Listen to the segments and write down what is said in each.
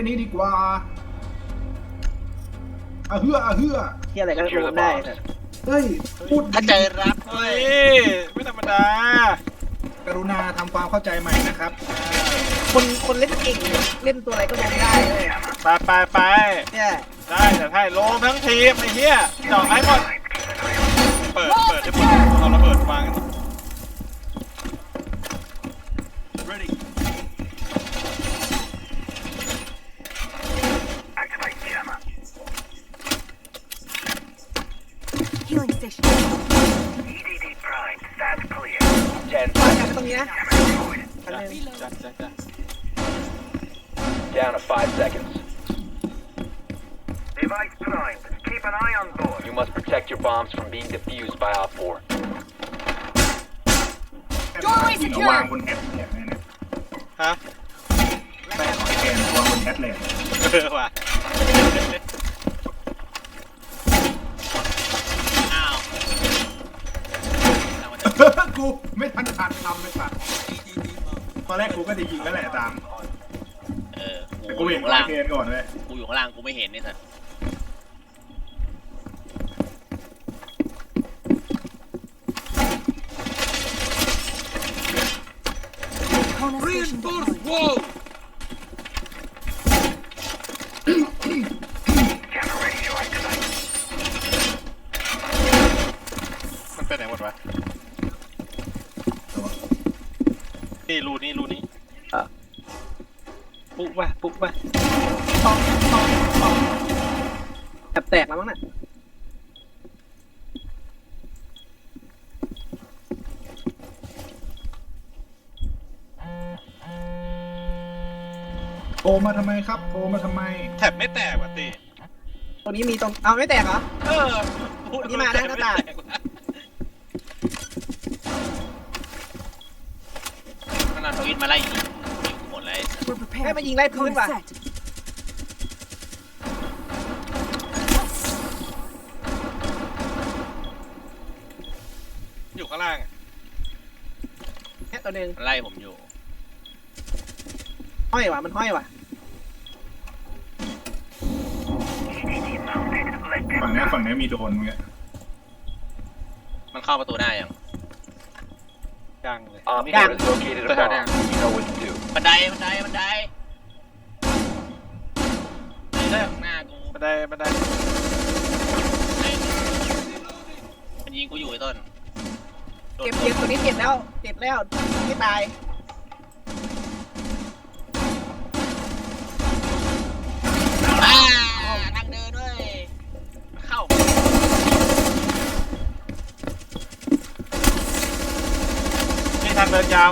ไปนี้ดีกว่าอะเฮืออะเฮือที่อะไรก็รวมได้นะเฮ้ยพูดถ้าใจรักเฮ้เว้ยยไม่ธรรมดากรุณาทำความเข้าใจใหม่นะครับคนคนเล่นเก่งเล่นตัวอะไรก็รวมได้เลยไปไปไปเนี่ยได้แต่ให้โลมทั้งทีมไอ้เหี้ยเจาะให้หมดเปิดเปิดให้หมดเอาระเบิดวาง Healing station. Ten วางกันไว้ตรงนี้นะอัน จ้ะ นึง จ้ะจ้ะจ้ะ down to five seconds. Device primed. Keep an eye on board. You must protect your bombs from being defused by Op 4. Doorway ที่เอาวางบนแอปเนี่ยเนี่ยฮะแป้งหอยแทนวางบนแอปเลยเออว่ะอ้าวกูไม่ทันขาดคำเลยสัตว์ตอนแรกกูก็จะยิงแล้วแหละตามเออแต่ กูกูอเห็นยู่ข้างหอยล่างเทนก่อนเลยกูอยู่ข้างล่างกูไม่เห็นนี่สัตว์ Kona station deployed. Camera radio activate. มันไปไหนหมดวะ นี่รูนี้รูนี้ปุ๊บวะปุ๊บวะ แอบแตกแล้วมั้งน่ะโทรมาทำไมครับ โทรมาทำไม แถบไม่แตกว่ะตีตรงนี้มีตรงเอาไม่แตกเหรอ เออพูดนี่มานะหน้าต่างแตกว่ะขนาดทวิตมาไล่ยิงยิงกูหมดเลย We're ให้ prepared. มายิงไล่พื้น Kona ว่ะ set. ข้างล่างอะแค่ตัวหนึ่งมันไล่ผมอยู่ ห้อยว่ะมันห้อยว่ะ EDD mounted. Let them ฝั่งเนี้ยฝั่งเนี้ยมีโดนมึงอะมันเข้าประตูได้ยังยังเลย Op นี่4 has located a Put her down. bomb. You know what to do. บันไดบันไดบันไดเรื่องหน้ากูบันไดบันไดมันยิงกูอยู่ไอ้ต้นโดน เจ็บเจ็บตัวนี้เจ็บแล้วเจ็บแล้วไม่ตายอ่านั่งเดินด้วย เข้า นี่ทางเดินยาว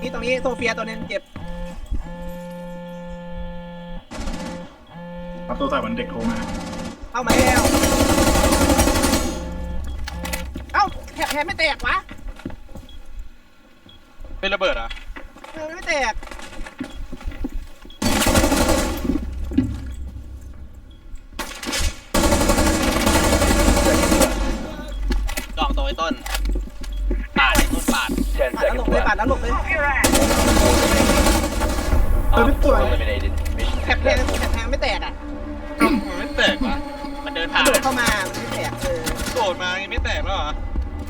นี่ตรงนี้โซเฟียตัวหนึงเจ็บเอาตัวใส่วันเด็กโทรมาเข้ามาแล้ว แถบแถบไม่แตกวะเป็นระเบิดเหรอะเออไม่แตกดองตัวไอ้ต้นปาดไอ้ต้นปาด Ten ปัดแล้วหลบ seconds เลยปัด left. แล้วหลบเลย Op 4 eliminated. Mission แถบแทง successful. แถบแ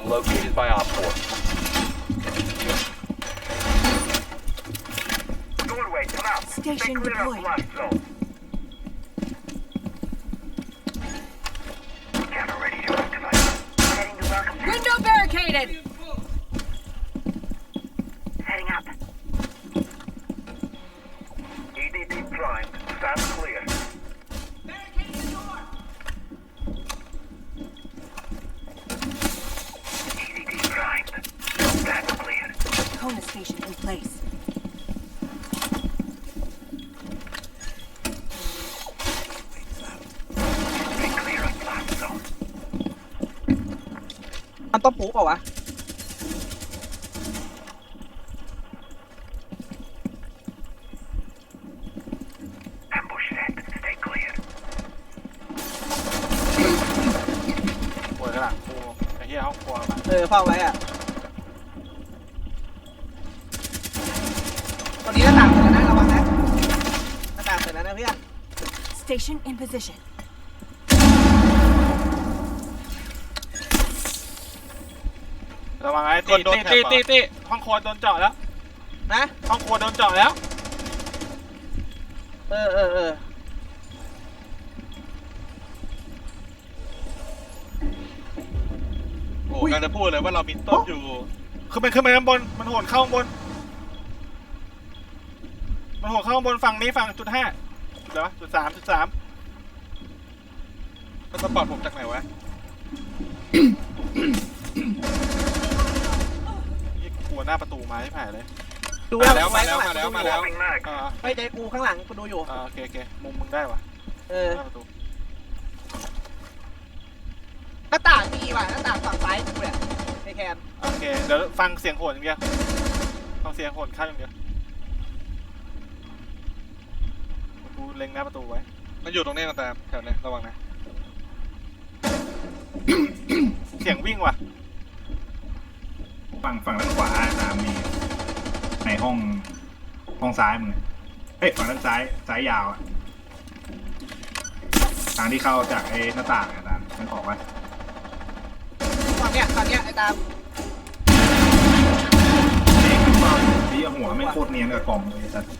Bomb located by Op 4. Doorway, come out. Station Stay clear of deployed. มันต้องปุ๊บเปล่าวะ Ambush set. Stay clear. ปวดกระหลังกูไอ้เหี้ยห้องครัวมาเออเฝ้าไว้อะตอนนี้หน้าต่างเสร็จแล้วนะระวังนะหน้าต่างเสร็จแล้วนะเพื่อน Station in position. ระวังไอ้ตีตีตีตีตีห้องครัวโดนเจาะแล้วนะห้องครัวโดนเจาะแล้ว เออเออเออโอ้กำลังจะพูดเลยว่าเรามีต้นอยู่คือมันขึ้นไปข้างบน มันโหนเข้าข้างบน มันโหนเข้าข้างบนฝั่งนี้ฝั่งจุดห้าจุดอะไรวะจุดสามจุดสามมันสปอร์ตผมจากไหนวะนี่กลัว หน้าประตูมาให้ผ่ายเลย ดูมาแล้วไว้มาแล้วข้งหมาแล้วงมาแล้ว Swapping mag. อ่าไม่ใจกูข้างหลังกูดูอยู่ อ่าโอเคโอเคมุมมึงได้วะเออหน้าประตูหน้าต่างมีว่ะหน้าต่างฝั่งซ้ายกูเนี่ยไอแคนโอเคเดี๋ยวฟังเสียงโหนอย่างเดียวฟังเสียงโหนข้างอย่างเดียวกูเล็งหน้าประตูไว้มันอยู่ตรงนี้แต่แถวนี้ระวังนะ เสียงวิ่งว่ะ ฝั่งฝั่งด้านขวาตามมีในห้องห้องซ้ายมึงอะเฮ้ยฝั่งด้านซ้ายซ้ายยาวอะทางที่เข้าจากไอ้หน้าต่างอะตามมันออกไว้ฝั่งเนี้ยฝั่งเนี้ยไอ้ตามเองมันฟังที่หัวไม่งโคตรเนียนกับกล่องเลยสัตว์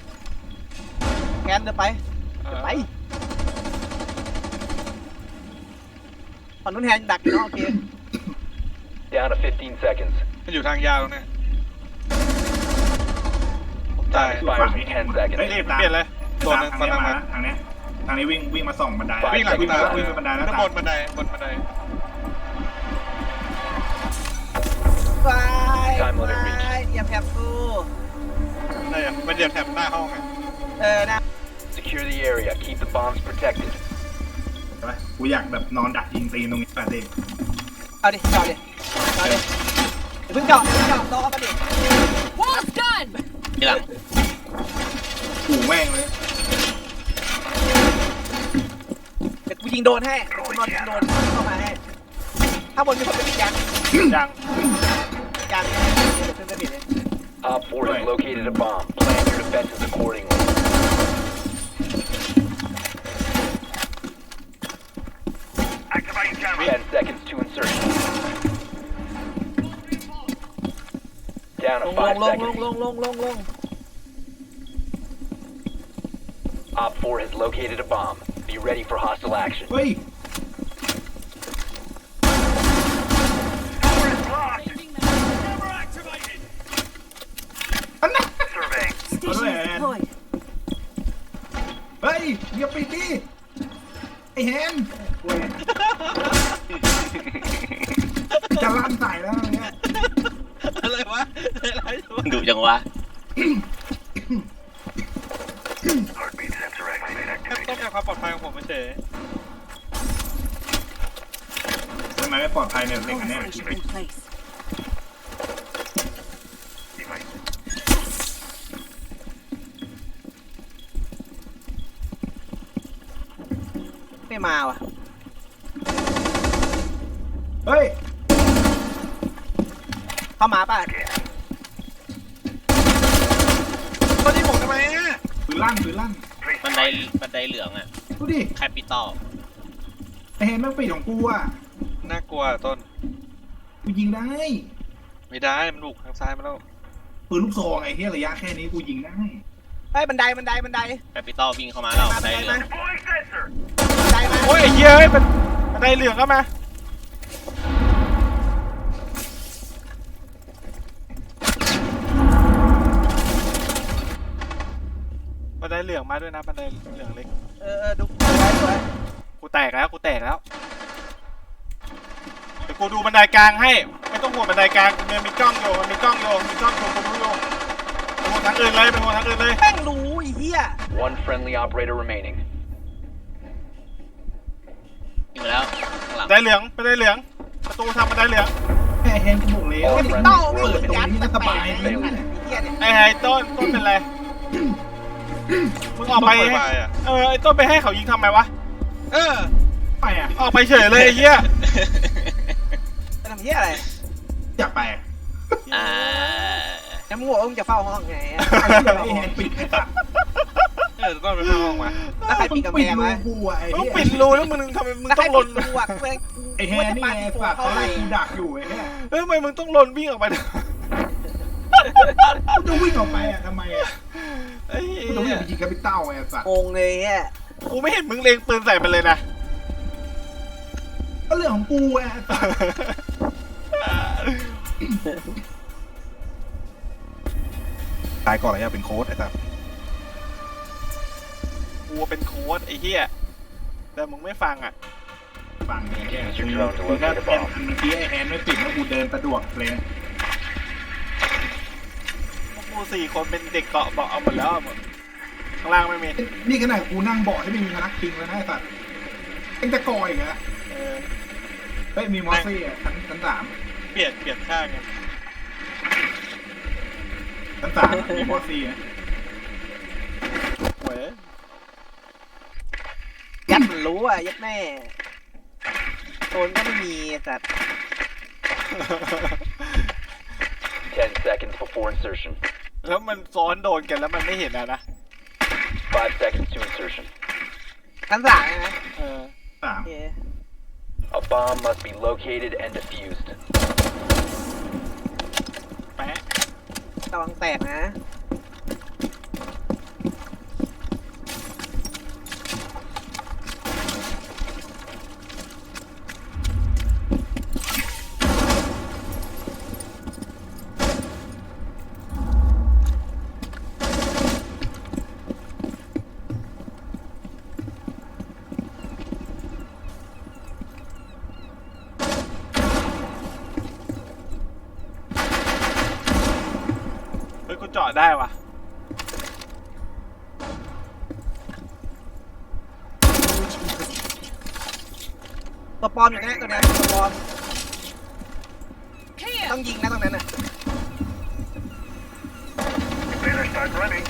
แคนเดินไปเออไปฝั่งนู้นแฮนดักอยู่เนาะโอเค Down to 15 seconds. มันอยู่ทางยาวตรงนี้ผมตาย Time expires in 10 seconds. เฮ้ยนี่ตามเปลี่ยนเลยตัวหนึงทางตัวเนี้ยนึงมามาทางเนี้ยทางนี้วิ่งวิ่งมาส่องบันไดวิ่วิ่งหลังวิ่งตามาวิ่งมาบันไดหน้าข้างต่างบนบันไดบนบันได ไป Time ไป limit reached. อย่าแผลบกูได้อะมันเหยียบแถบหน้าห้องไงเออนะ Secure the area. Keep the bombs protected. ใช่ปะกูอยากแบบนอนดักยิงตีนตรงนี้แปดเด็กเอาดิเจาะดิเจาะดิอย่า เพิ่งเจาะอย่าเพิ่งเจาะรอเอามาดิ Wall's done! นี่หลังกูแม่งเลยเดี๋ยวกูยิงโดนให้กูนอนยิงโดนเข้ามาให้ถ้าบนมีคนไปปิดยังยังยังเดี๋ยวขึ้นไปปิดเลย Op 4 has located a bomb. Plan your defenses accordingly. Activating jammer. 10 seconds Down ล to ง 5 ลงลง seconds. ลงลงลงลง Op 4 has located a bomb. Be ready for hostile action. เฮ้ย เฉยทำไมไม่ปลอดภัยเนี่ยเด็กอันเนี้ย Home station in place. Device. ไม่มาว่ะ เฮ้ย เข้ามาป่ะตอนนี้ผมทำไมอะปืนลั่นปืนลั่น Please บันไดบันไดเหลืองอะดูดิ แคปิตอลไอ้แฮนแม่งปิดของกูอะน่ากลัวต้น กูยิงได้ ไม่ได้มันบุกทางซ้ายมาแล้วปืนลูกซองไอ้เหี้ยระยะแค่นี้กูยิงได้เฮ้ยบันไดบันไดบันไดแคปิตอลวิ่งเข้ามาแล้วมาบันบัไดนไดเหลือมาง deploying sensor. บันไดมาโอ้ยไอ้เหี้ยเอ้ยมันบันไดเหลืองก็มา นไดเหลืองมาด้วยนะบันไดเหลืองเล็ก เออเออดูไว้ดูไว้กูแตกแล้วกูแตกแล้วเดี๋ยวกูดูบันไดกลางให้ ไม่ต้องห่วงบันไดกลางมันมีกล้องอยู่มันมีกล้องอยู่มีกล้องอยู่กูรู้อยู่ไปห่วงทางอื่นเลยไปห่วงทางอื่นเลย แม่งรู้ไอ้เหี้ย One friendly operator remaining. วิ่งมาแล้วข้างหลังบันไดเหลืองบันไดเหลือง ประตูทำบันไดเหลืองแฮไอ้แฮนกูบอกแล้ว All ไอ้ friendly เต้าเปิดตรงยัดนี้แปมันสลบากยๆเลไอ้ยเหี้ยเนี่ยไอ้ไอ้ต้นต้นเป็นไร มึงออกไปเออไอ้ต้นไปให้เขายิงทำไมวะเออไปอะออกไปเฉยเลยไอ้เหี้ยจะทำเหี้ยอะไรอยากไปอ่าแล้วมึงบอกว่ามึงจะเฝ้าห้องไงอะไอ้แฮนปิดไอ้สัตว์เออต้นไปเข้าห้องมาแล้วใครปิดกำแพงมึไว้ปิดรูกูอะไอ้มึงเหี้ยปิดรูแล้วมึงทำไมมึงแล้วใคต้รองลปินดประตูอะกูไอ้แฮนนี่ไงฝากเข้าเขาไปให้กูดักอยู่ไอ้เนี่ยเอ้ยทำไมมึงต้องลนวิ่งออกไป กูจะวิ่งออกไปอะทำไมอะ แคปิตอลไอ้สัตว์งงเลยอะกูไม่เห็นมึงเล็งปืนใส่มันเลยนะ ก็เรื่องของกูไอ้สัตว์ตายก่อนเลยอะเป็นโค้ดไอ้สัสกูเป็นโค้ดไอ้เหี้ยแต่มึงไม่ฟังอะฟังเนี่ยแค่กูแค่เป็นอันเมื่อกี้ไอ้แฮนไม่ปิดแล้วกูเดินสะดวกเลยพวกกูสี่คนเป็นเด็กเกาะเบาะเอาหมดแล้วหมด ข้างล่างไม่มี นี่ขนาดกูนั่งเบาะที่ไม่มีพนักพิงแล้วนะไอ้สัตว์เอ็งจะกอยอีกเหรอเออเฮ้ยมีมอสซี่อะชั้นชั้นสามเปลี่ยนเปลี่ยนข้างไงชั้นสามมีมอสซี่นะเว้ยยัดมันรู้อะยัดแม่โซนก็ไม่มีสัตว์10 seconds before insertion. แล้วมันซ้อนโดนกันแล้วมันไม่เห็นอะนะ ชั้นสามนะเออสาม โอเค A bomb must be located and defused. แปะระวังแตกนะ เฮ้ยกูเจาะได้ว่ะ ตัวปลอมอยู่นะตัวเนี้ยตัวปลอม Clear. ต้องยิงนะตรงนั้นน่ะ Better start running.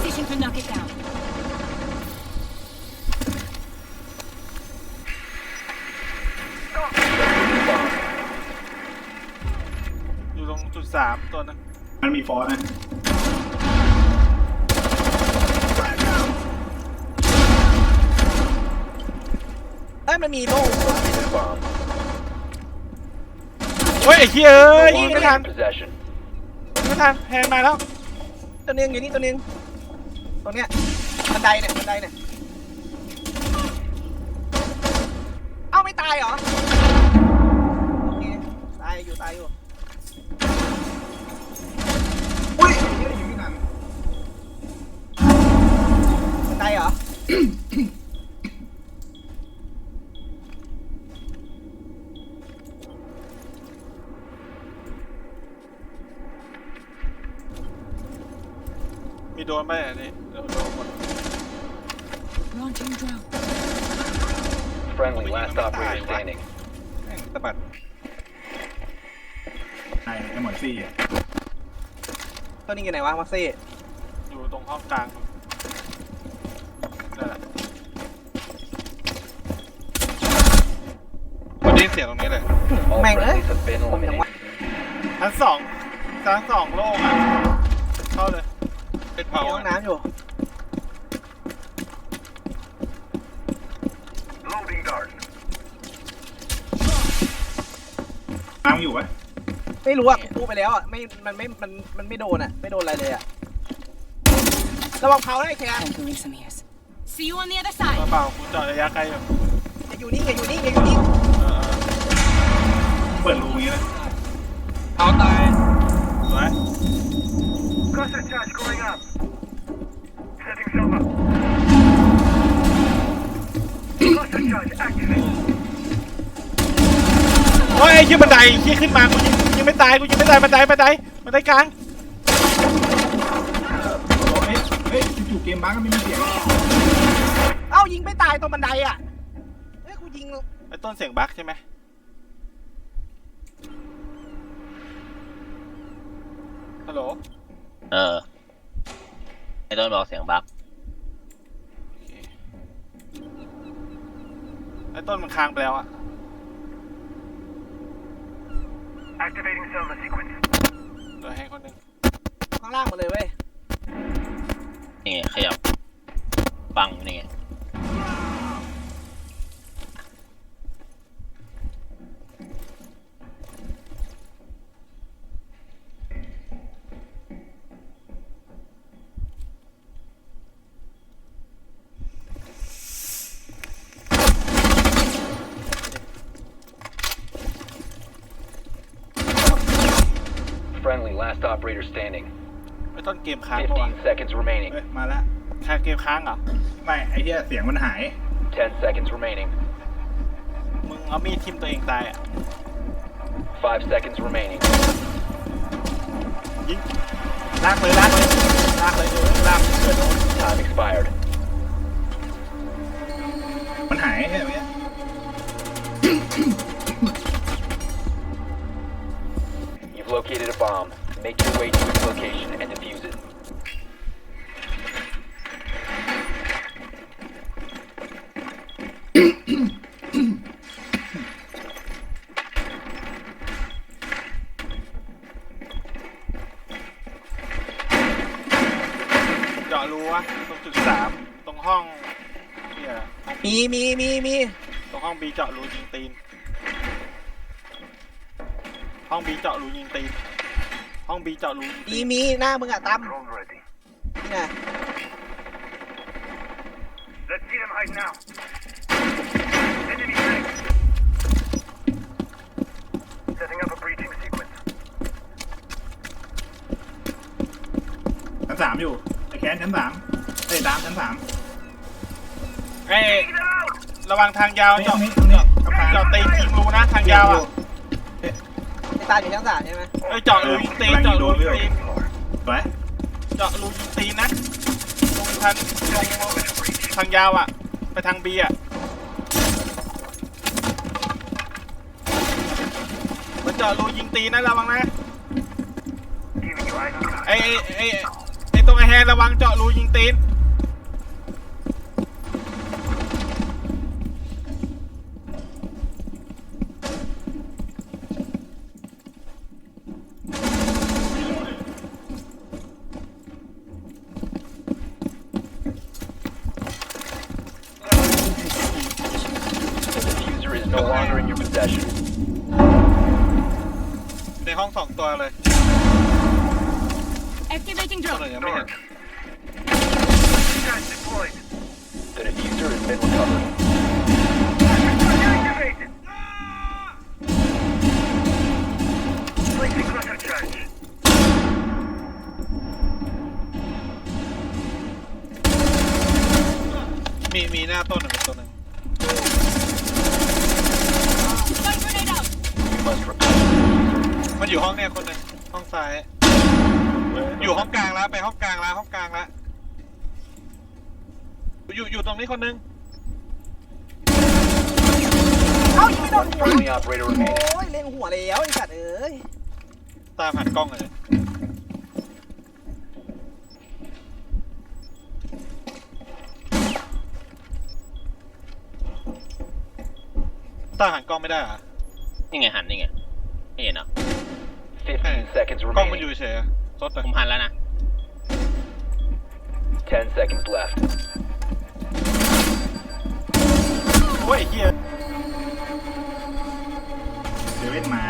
Station to knock it down. อยู่ตรงจุดสามตัวนึง มันมีฟอสนะ เอ้ย มันมีโล่ Located a bomb. เฮ้ยไอ้เหี้ยเอ้ย No ยิง longer ไม่ทัน in possession. ไม่ทันแฮนมาแล้ว ตัวนึงอยู่นี่ตัวนึงตรงเนี้ยบันไดเนี่ยบันไดเนี่ย เอ้าไม่ตายเหรอ โอเค ตายอยู่ตายอยู่ อุ้ยไอ้เหี้ยอยู่ที่นั่นบันไดเหรอ มีโดนไหมอันนี้โดนโดนหมด Launching drone. Friendly, last operator standing. แม่งสะบัดไอ้ไอ้หมอซี่อะตัวนี้อยู่ไหนวะมาเซ่อยู่ตรงห้องกลางนั่นแหละมันได้ยินเสียงตรงนี้เลย All แม่งเอ้ย friendlies have been ผมยัง eliminated. ว่าชั้นสองชั้นสองโล่งอะเข้าเลย เป็นเผามีห้องน้ำอยู่ Loading dart. น้ำอยู่ปะไม่รู้อะกูพูดไปแล้วอะไม่มันไม่มันมันไม่โดนอะ ไม่โดนอะไรเลยอะระวังเผาได้แค่ Time to leave some ears. See you on the other side. เปล่ากูเจาะระยะไกลอยู่อย่าอยู่นี่อย่าอยู่นี่อย่าอยู่นี่เออเปิดรูอย่างนี้นะเอาตายสวย Cluster charge going up. โอ้ยไอ้เหี้ยบันไดเหี้ยขึ้นมากูยิงยิงไม่ตายกูยิงไม่ตายบันไดบันไดบันไดกลางมบ้าก็ไม่มีเสียงเอ้ายิงไม่ตายตรงบันไดอะเฮ้ยกูยิงไอ้ต้นเสียงบั๊กใช่ไหมฮัลโหลเออไอ้ต้นบอกเสียงบั๊ก โอเค ไอ้ต้นมันค้างไปแล้วอะ Activating Selma sequence. เดี๋ยวให้คนหนึงข้างล่างหมาเลยเว้ย นี่ไงขยับปังนี่ไง last operator standing. ไอ้ต้นเกมค้างปะวะ15 seconds remaining. เอ้ยมาแล้วค้างเกมค้างเหรอ ไม่ไอ้เหี้ยเสียงมันหาย 10 seconds remaining. มึงเอามีดทิ่มตัวเองตายอะ5 seconds remaining. ยิงลากเลยลากเลยลากเลยเออลากเกิดโดน Time expired. มันหายใช่ไหม You've located a bomb. Make your way to its location and defuse it. เจาะรูวะตรงจุดสามตรงห้องเนี่ยห้องมีมีมีมีตรงห้องบีเจาะรูยิงตีน ห้องบีเจาะรูยิงตีน ห้องบีเจาะรูยิงมีตีนมีหน้ามึงอะตั้ม Drone ready. นี่ไง Let's see them hide now. Enemy tank. Setting up a breaching sequence. ชั้นสามอยู่ไอ้แคนชั้นสามไอ้ยตามชั้นสามเอ้ย Get out! ระวังทางยาวตรงเจาะนี้ตรงนี้กับพานเจาะตีนยิงรูนะทางยาวอะไอ้ ตายอยู่ชั้นสามใช่ไหมเอ้ยเจาะรูยิงตีนเจาะรูยิงตีนสวยเจาะรูยิงตีนนะตรงทางตรงทางยาวอะ ไปทางบีอะมันเจาะรูยิงตีนนะระวังนะไอ้ไอ้ไอ้ไอ้ตรงไอ้แฮนระวังเจาะรูยิงตีน The diffuser is no longer in your possession. ในห้องสองตัวเลย Activating ตัว drone. หนึ่งยังไม่เห็น Charge deployed. The diffuser has been recovered. Activated. Placing cluster charge. มีมีหน้าต้นหนึ่งตัวหนึ่ง Stun grenade out. You must recover. มันอยู่ห้องเนี่ยคนหนึ่งห้องซ้าย อยู่ห้องกลางแล้วไปห้องกลางแล้วห้องกลางแล้วอยู่อยู่ตรงนี้คนหนึง เอ้ายิงไม่โดน One หัว friendly operator โอ้ remaining. ยเล็งหัวแล้วไอ้สัตว์เอ้ยตามผ่านกล้องเลยตามผ่านกล้องไม่ได้เหรอนี่ไงหันนี่ไงไม่เห็นเหรอ15 seconds กล้องมันอ remaining. ยู่เฉยๆอะ สดๆเลผมหันแล้วนะ 10 seconds left. โอ้ยเฮียเดวิดมา